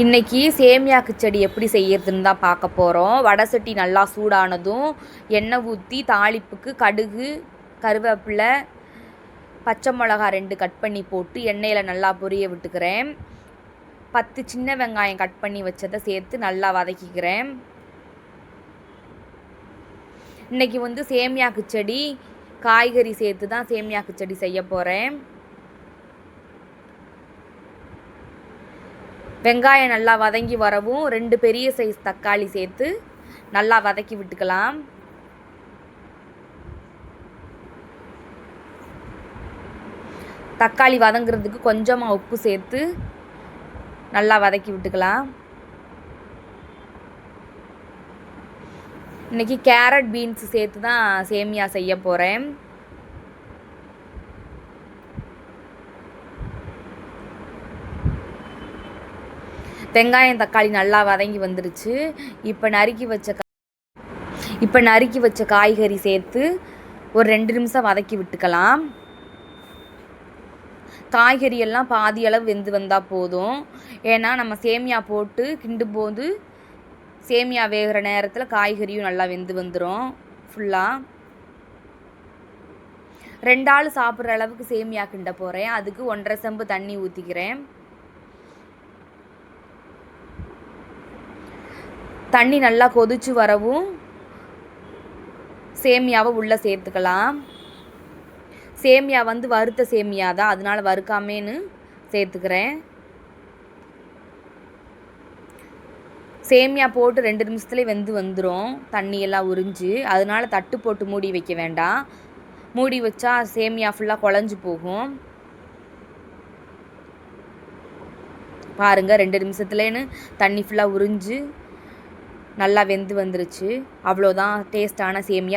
இன்றைக்கி சேமியா கிச்சடி எப்படி செய்யறதுன்னு தான் பார்க்க போகிறோம் வடை சட்டி நல்லா சூடானதும் எண்ணெய் ஊற்றி தாளிப்புக்கு கடுகு கருவேப்பிலை பச்சை மிளகா ரெண்டு கட் பண்ணி போட்டு எண்ணெயில் நல்லா பொரிய விட்டுக்கிறேன். பத்து சின்ன வெங்காயம் கட் பண்ணி வச்சதை சேர்த்து நல்லா வதக்கிக்கிறேன். இன்னைக்கு வந்து சேமியா கிச்சடி காய்கறி சேர்த்து தான் சேமியா கிச்சடி செய்ய போகிறேன் வெங்காயம் நல்லா வதங்கி வரவும் ரெண்டு பெரிய சைஸ் தக்காளி சேர்த்து நல்லா வதக்கி விட்டுக்கலாம். தக்காளி வதங்குறதுக்கு கொஞ்சமாக உப்பு சேர்த்து நல்லா வதக்கி விட்டுக்கலாம். இன்றைக்கி கேரட் பீன்ஸ் சேர்த்து தான் சேமியா செய்ய போகிறேன் வெங்காயம் தக்காளி நல்லா வதங்கி வந்துருச்சு. இப்போ நறுக்கி வச்ச இப்போ நறுக்கி வச்ச காய்கறி சேர்த்து ஒரு ரெண்டு நிமிஷம் வதக்கி விட்டுக்கலாம். காய்கறி எல்லாம் பாதி அளவு வெந்து வந்தால் போதும். ஏன்னா நம்ம சேமியா போட்டு கிண்டும் போது சேமியா வேகிற நேரத்தில் காய்கறியும் நல்லா வெந்து வந்துடும் ஃபுல்லாக ரெண்டு ஆள் சாப்பிட்ற அளவுக்கு சேமியா கிண்ட போகிறேன் அதுக்கு ஒன்றரை செம்பு தண்ணி ஊற்றிக்கிறேன் தண்ணி நல்லா கொதிச்சு வரவும் சேமியாவை உள்ளே சேர்த்துக்கலாம். சேமியா வந்து வறுத்த சேமியா தான். அதனால் வறுக்காமேன்னு சேர்த்துக்கிறேன். சேமியா போட்டு ரெண்டு நிமிஷத்துலேயே வெந்து வந்துடும் தண்ணியெல்லாம் உறிஞ்சு. அதனால தட்டு போட்டு மூடி வைக்க வேண்டாம். மூடி வச்சா சேமியா ஃபுல்லாக குழஞ்சி போகும். பாருங்கள் ரெண்டு நிமிஷத்துலேன்னு தண்ணி ஃபுல்லாக உறிஞ்சு நல்லா வெந்து வந்துருச்சு. அவ்வளோதான் டேஸ்ட்டான சேமியா.